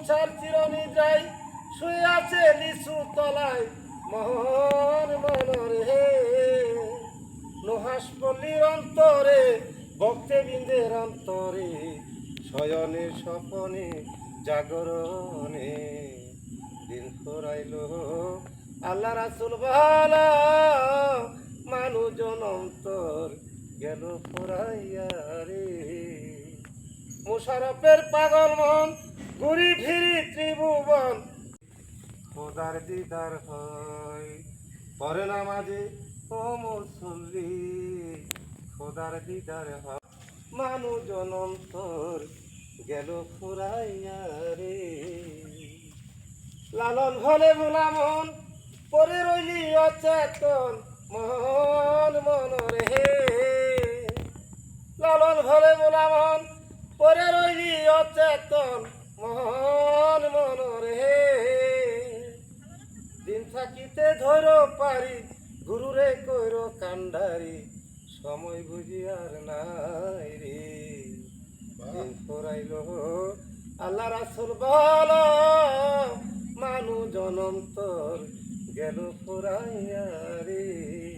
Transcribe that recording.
সংসার চিরনিদ্রায় শুয়ে আছে লিচু তলায় মহন মনর। নুহাসপল্লীর অন্তরে, ভক্তে বিন্দের অন্তরে, শয়নে স্বপনে, জাগরণে। দিন ফুরাইল আল্লাহ রাসুল ভালা মানুষজন অন্তর গেল ফুরাইয়া রে। মুশারফের পাগল মন ঘুরি ফিরি ত্রিভুবন। খোদার দিদার হয় পরে নামাজে ও মুসল্লি। খোদার দিদার হয় মানুষজন অন্তর গেল ফুরাইয়া রে। লালন হলে মোলামন পরে রইলি অচেতন, মন মন রে লালন ভরে মোলামন পরে রইলি অচেতন মন মন রে দিন থাকিতে ধর পারি গুরুরে কইর কান্ডারি। সময় বুঝি আর নাই রে। ফুরাইল আল্লাহ রাসুল বল মানু জনন্তর গেল ফোরাইয়া রে।